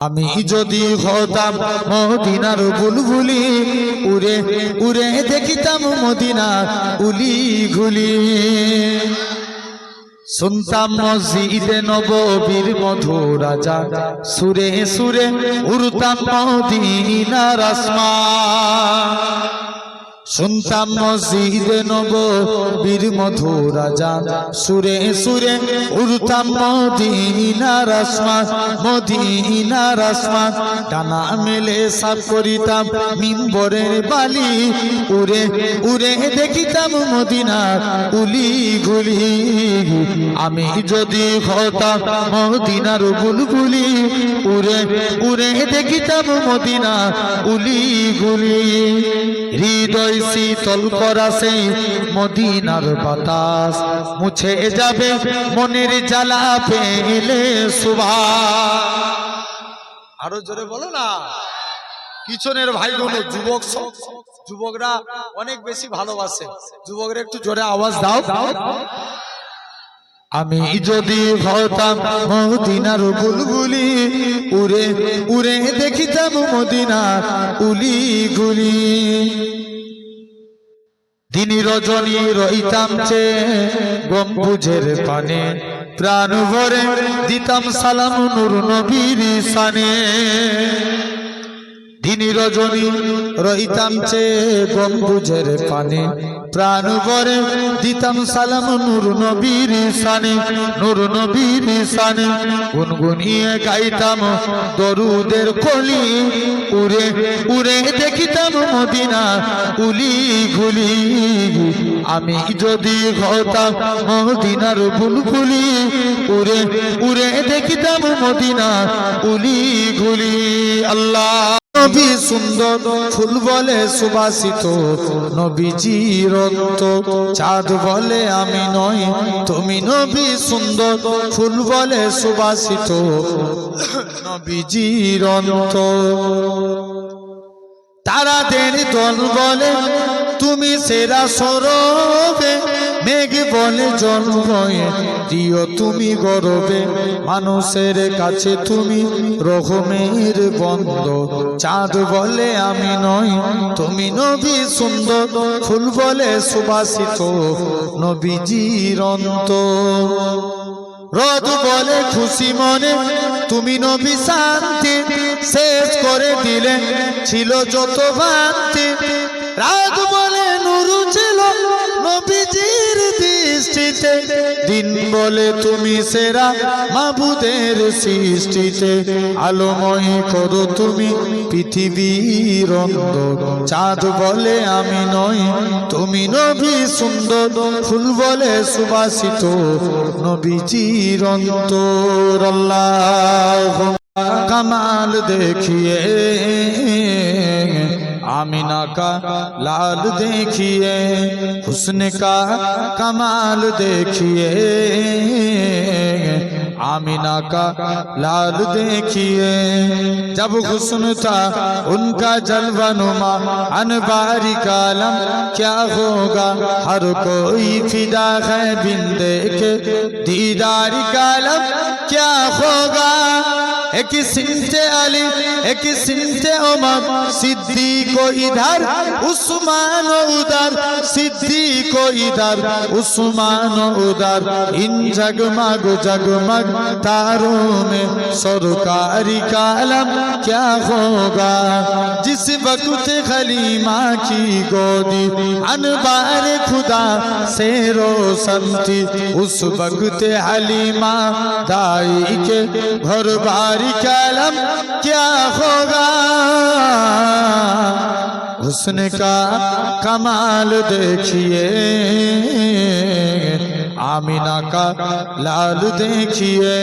আমি যদি হতাম মদিনার বুলবুলি, উড়ে উড়ে দেখিতাম মদিনা উলি ঘুলি শুনতাম মসজিদে নববীর মধু রাজা সুরে সুরে উড়তাম মদিনার আসমা শুনতাম মসজিদে নব বীর মধু রাজা সুরে সুরে উড়তাম মদিনার আসমান মদিনার আসমান ডানা মেলে সাফ করিতাম মিম্বরের বালি। উড়ে উড়ে দেখিতাম মদিনার উলি গুলি আমি যদি হতাম মদিনার বুলবুলি, উড়ে উড়ে দেখিতাম মদিনা উলি গুলি হৃদয় শীতল করা মদিনার বাতাস। মুছে যাবে মনের জ্বালা, পেলে সুভা আরও জোরে বলো না। পিছনের ভাইগুলো যুবক যুবকরা অনেক বেশি ভালোবাসে। যুবকরা একটু জোরে আওয়াজ দাও। আমি যদি হতাম মদিনার বুলবুলি, উড়ে উড়ে দেখিতাম মদিনার উলি গুলি দিনী রজনী রইতাম চে গম্বুজের পানে প্রাণ ভরে দিতাম সালাম নূর নবীর সানে। দিনী রজনী রইতাম চে গম্বুজের পানে। প্রাণ ভরে দিতাম সালাম নূর নবীর সানে নূর নবীর সানে গুনগুনিয়ে গাইতাম দরুদের কলি উড়ে উড়ে দেখিতাম মদিনা উলি ঘুলি। আমি যদি হতাম মদিনার বুলবুলি, উড়ে উড়ে দেখিতাম মদিনা উলি ঘুলি। আল্লাহ নবী সুন্দর, ফুল বলে সুবাসিত, নবীজি রক্ত। চাঁদ বলে আমি নই, তুমি নবী সুন্দর, ফুল বলে সুবাসিত, নবীজি রক্ত। তারাদের দল বলে, তুমি সেরা সরবে। মেঘ বলে জল বয়ে প্রিয় তুমি গরবে, মানুষের কাছে তুমি রহমের বন্ধ। চাঁদ বলে আমি নই, তুমি নবী সুন্দর, ফুল বলে সুবাসিত, নবীজির রদ বলে খুশি মনে, তুমি নবী শান্তি, শেষ করে দিলে, ছিল যত ভান্তি। রাত বলে নবীজির দৃষ্টিতে, দিন বলে তুমি সেরা মাবুদের সৃষ্টিতে। আলোময় করো তুমি পৃথিবীর চাঁদ বলে আমি নই তুমি নবী সুন্দর। ফুল বলে সুবাসিত নবীজির অন্তর। আল্লাহ آمینہ کا لال دیکھیے، حسن کا کمال دیکھئے آمینہ کا لال دیکھیے۔ جب حسن تھا، ان کا جلوہ نما انباری کالم کیا ہوگا؟ ہر کوئی فدا ہے دیکھے کے دیداری کالم کیا ہوگا؟ ایک سمت علی، ایک سمت عمر، صدیق و ادھر، عثمان و ادھر، صدیق و ادھر، عثمان و ادھر۔ ان جگمگ جگمگ تاروں میں سرکاری کالم کیا ہوگا؟ جس وقت غلیمہ کی گودی، انبار خدا سے رو تھی، اس وقت حلیمہ دائی کے بھر بار ہماری کلم کیا ہوگا حسن کا کمال دیکھیے، آمینہ کا لال دیکھیے۔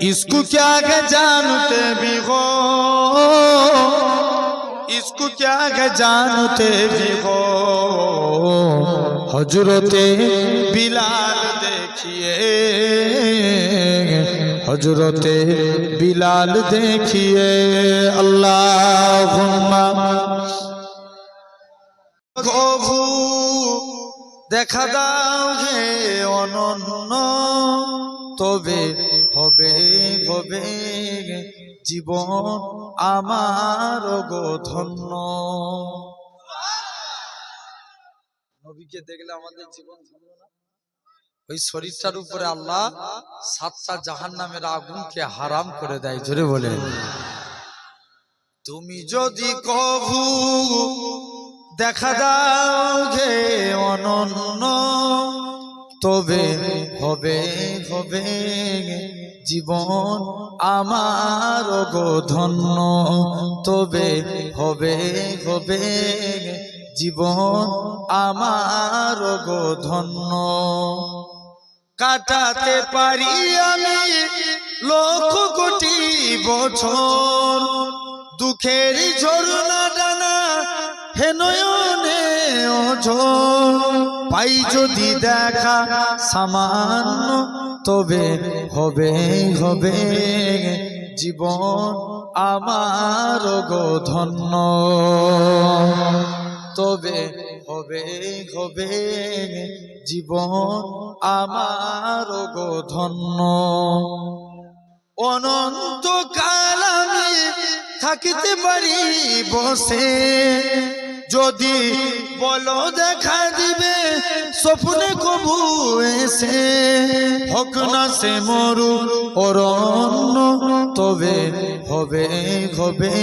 اس کو کیا کہ جانتے بھی ہو؟ اس کو کیا کہ جانتے بھی ہو؟ حجرتِ بلال دیکھیے۔ হজরতে বিলাল দেখিয়ে আল্লাহ প্রভু দেখা দাও হে অনন্য, তবে হবে হবে জীবন আমার গো ধন্য। নবীকে দেখলে আমাদের জীবন ধন্য ওই শরীরটার উপরে আল্লাহ সাতটা জাহান নামের আগুনকে হারাম করে দেয় জোরে বলে তুমি যদি কভু দেখা দাও গে অনন্য তবে হবে হবে জীবন আমার ধন্য। তবে হবে হবে জীবন আমার ধন্য। কাটাতে পারি আমি লক্ষ কোটি বছর। দুঃখের ঝরনা ডানা হে পাই যদি দেখা সামান্য, তবে হবে হবে। জীবন আমার গো ধন্য। তবে হবে হবে। জীবন আমার গো ধন্য। অনন্ত কাল আমি থাকিতে পারি বসে। যদি বলো দেখা দিবে, স্বপ্নে কবু এসে। হোক না সে মরু অরণ্য তবে হবে হবে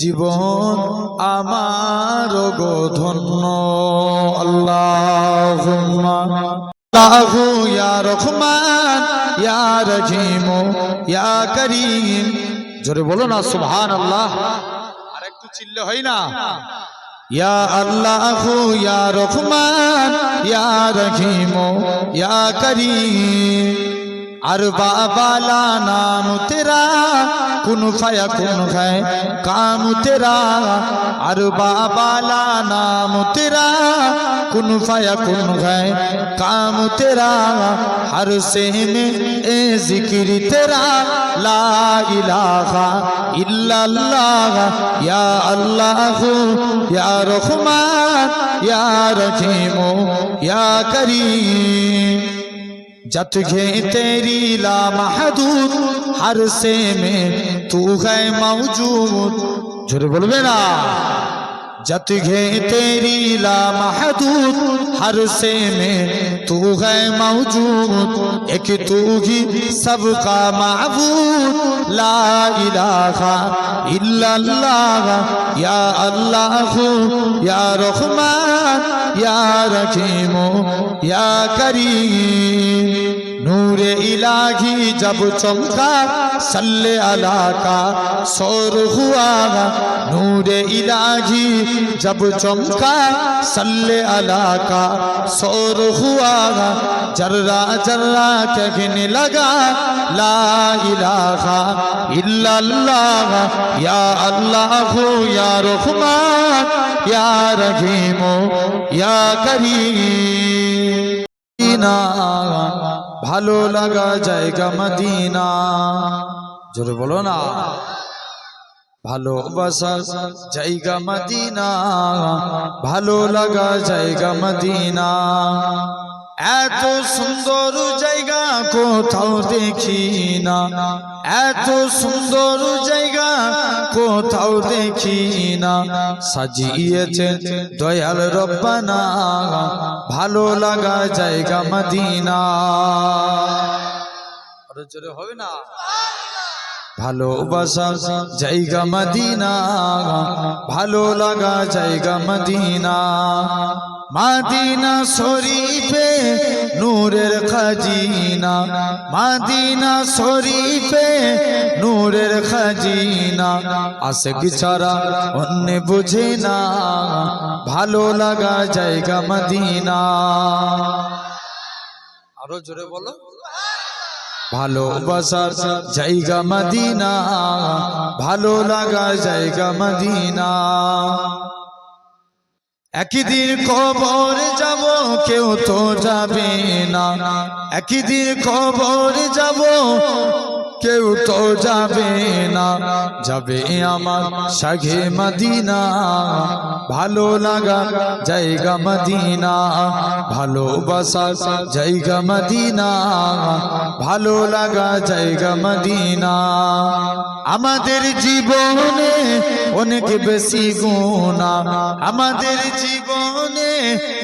জীবন আমার গো ধন্য। আল্লাহ আল্লাহু ইয়া রহমান, ইয়া রহিম, ইয়া করিম। জোরে বলো না সুহান আল্লাহ আর একটু চিল্লে হয় না। ইয়া আল্লাহ ইয়া রহমান ইয়া রহিম ইয়া করিম। আর বাবালা নাম তেরা কোন ফায়া কোন খায় কাম তেরা আর বাবালা নাম তেরা কোন ফায়া কোন খায় কাম তেরা হর সেন এ জিকির তেরা, লা ইলাহা ইল্লাল্লাহ, ইয়া আল্লাহ, ইয়া রহমান, ইয়া রহিম, ইয়া করিম। जत घे तेरी ला महदूद हर से में तू है मौजूद झूठ बोलबे ना जत घे तेरी ला महदूद हर से में तू है मौजूद एक तू ही सबका महबूद ला इलाहा इल्लल्लाह या अल्लाह या रहमान या रहीम या करीम নূরে ইলাহি জব চমকা, সল্লে আলা কা সৌর হুয়া নূরে ইলাহি জব চমকা, সল্লে আলা কা সৌর হুয়া জর্রা জর্রা কহনে লগা, লা ইলাহা ইল্লাল্লাহ। ইয়া আল্লাহ, ইয়া রহমান, ইয়া রহিম, ইয়া করিম। ভালো লাগা জায়গা মদিনা। জোরে বলো না। ভালোবাসার জায়গা মদিনা। ভালো লাগা জায়গা মদিনা। এত সুন্দর জায়গা কোথাও দেখি না। এত সুন্দর জায়গা কোথাও দেখি না। সাজিয়েছে দয়াল রব্বানা। ভালো লাগা জায়গা মদিনা। আরও জোরে হবে না? ভালোবাসা জায়গা মদিনা, ভালো লাগা জায়গা মদিনা। মাদিনা শরীফে নূরের খাজিনা, মাদিনা শরীফে নূরের খাজিনা। আশেক ছাড়া অন্য বুঝে না, ভালো লাগা জায়গা মদিনা। আরও জোরে বলো। ভালোবাসার জায়গা মদিনা, ভালো লাগা জায়গা মদিনা। একদিন কবর যাব কেউ তো যাবে না। একদিন কবর যাব কেউ তো যাবে না। যাবে আমার সাঘে মদিনা। ভালো লাগা জায়গা মদিনা। ভালোবাসার জায়গা মদিনা। ভালো লাগা জায়গা মদিনা। আমাদের জীবনে অনেক বেশি গুণা। আমাদের জীবনে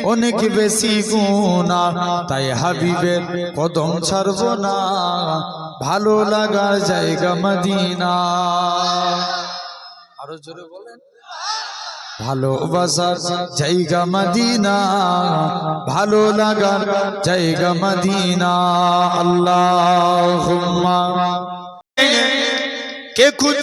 অনেক বেশি গুণা। তাই হাবিবের কদম ছাড়ব না। ভালো লাগার জায়গা মদিনা। আরও জোরে বলেন। ভালোবাসার জায়গা মদিনা। ভালো লাগার জায়গা মদিনা। আল্লাহ কে খুঁজ